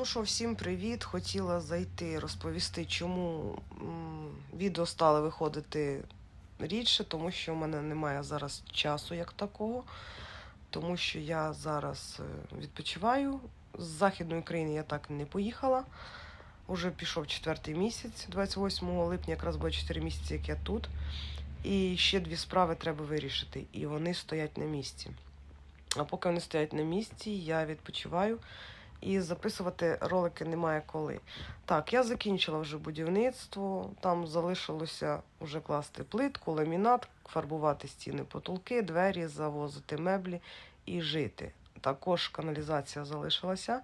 Ну що, всім привіт! Хотіла зайти розповісти, чому відео стали виходити рідше, тому що в мене немає зараз часу як такого, тому що я зараз е, відпочиваю. З Західної країни я так не поїхала. Уже пішов четвертий місяць, 28 липня, якраз було 4 місяці, як я тут. І ще дві справи треба вирішити, і вони стоять на місці. А поки вони стоять на місці, я відпочиваю і записувати ролики немає коли. Так, я закінчила вже будівництво, там залишилося вже класти плитку, ламінат, фарбувати стіни, потолки, двері, завозити меблі і жити. Також каналізація залишилася.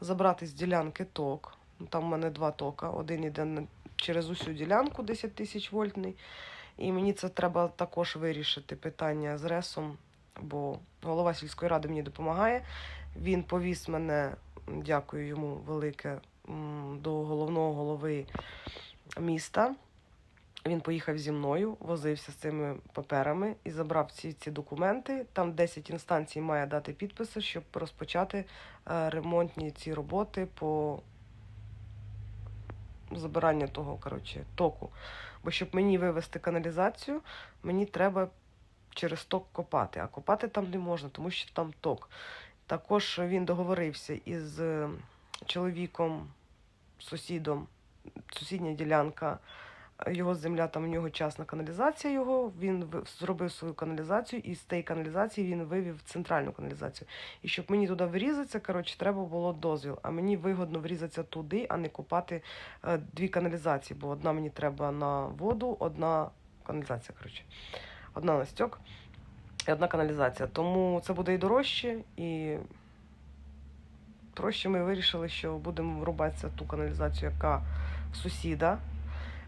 Забрати з ділянки ток. Там в мене два тока. Один іде через усю ділянку 10 тисяч вольтний. І мені це треба також вирішити питання з ресом, бо голова сільської ради мені допомагає. Він повіз мене, дякую йому велике, до головного голови міста. Він поїхав зі мною, возився з цими паперами і забрав всі ці документи. Там 10 інстанцій має дати підписи, щоб розпочати е, ремонтні ці роботи по забиранню того, коротше, току. Бо щоб мені вивести каналізацію, мені треба через ток копати. А копати там не можна, тому що там ток. Також він договорився із е, чоловіком, сусідом, сусідня ділянка. Його земля, там у нього частна каналізація його. Він зробив свою каналізацію, і з тієї каналізації він вивів центральну каналізацію. І щоб мені туди врізатися, коротше, треба було дозвіл. А мені вигодно врізатися туди, а не купати е, дві каналізації, бо одна мені треба на воду, одна каналізація, коротше. Одна на стьок і одна каналізація. Тому це буде і дорожче, і проще ми вирішили, що будемо врубатися ту каналізацію, яка в сусіда.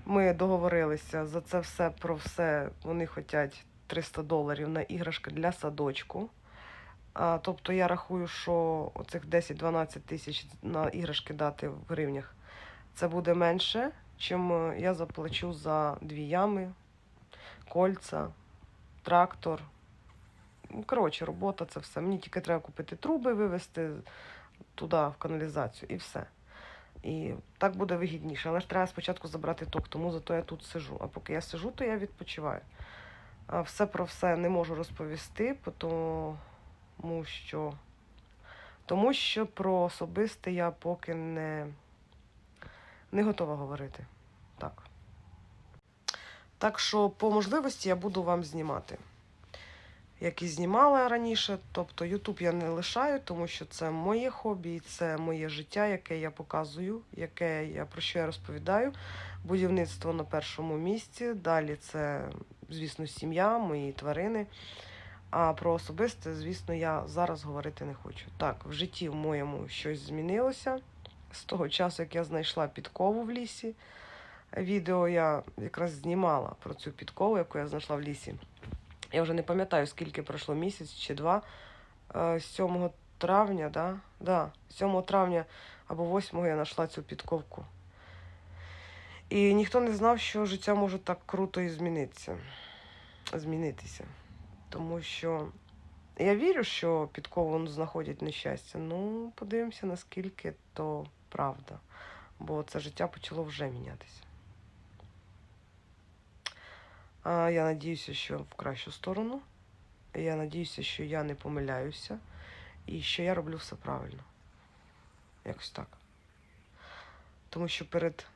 Ми договорилися за це все про все. Вони хочуть 300 доларів на іграшки для садочку. А, тобто я рахую, що оцих 10-12 тисяч на іграшки дати в гривнях це буде менше, чим е, я заплачу за дві ями, кольца, трактор. Коротше, робота це все. Мені тільки треба купити труби, вивезти туди, в каналізацію, і все. І так буде вигідніше. Але ж треба спочатку забрати ток, тому зато я тут сижу. А поки я сижу, то я відпочиваю. А все про все не можу розповісти, тому що, тому що про особисте я поки не, не готова говорити. Так. Так що, по можливості, я буду вам знімати. Як і знімала раніше, тобто Ютуб я не лишаю, тому що це моє хобі, це моє життя, яке я показую, яке я про що я розповідаю. Будівництво на першому місці. Далі це, звісно, сім'я, мої тварини. А про особисте, звісно, я зараз говорити не хочу. Так, в житті в моєму щось змінилося з того часу, як я знайшла підкову в лісі. Відео я якраз знімала про цю підкову, яку я знайшла в лісі. Я вже не пам'ятаю, скільки пройшло місяць чи два. Е, 7 травня, да? Да, 7 травня або 8 я знайшла цю підковку. І ніхто не знав, що життя може так круто і змінитися. змінитися. Тому що я вірю, що підкову знаходять нещастя. Ну, подивимося, наскільки то правда. Бо це життя почало вже мінятися. Я надіюся, що в кращу сторону. Я надіюся, що я не помиляюся і що я роблю все правильно. Якось так. Тому що перед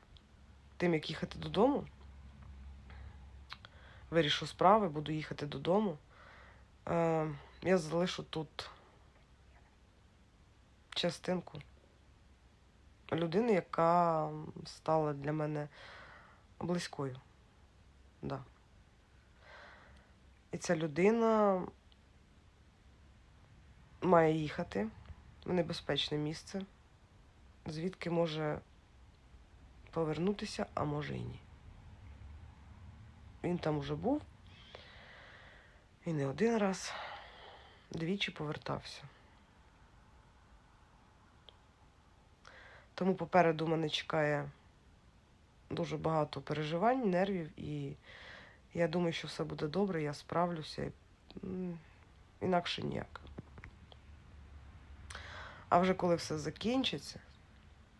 тим, як їхати додому, вирішу справи, буду їхати додому. Я залишу тут частинку людини, яка стала для мене близькою. Да. І ця людина має їхати в небезпечне місце, звідки може повернутися, а може і ні. Він там уже був і не один раз двічі повертався. Тому попереду мене чекає дуже багато переживань, нервів, і я думаю, що все буде добре, я справлюся. Інакше ніяк. А вже коли все закінчиться,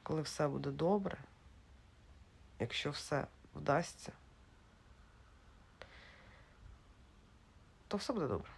коли все буде добре, якщо все вдасться, то все буде добре.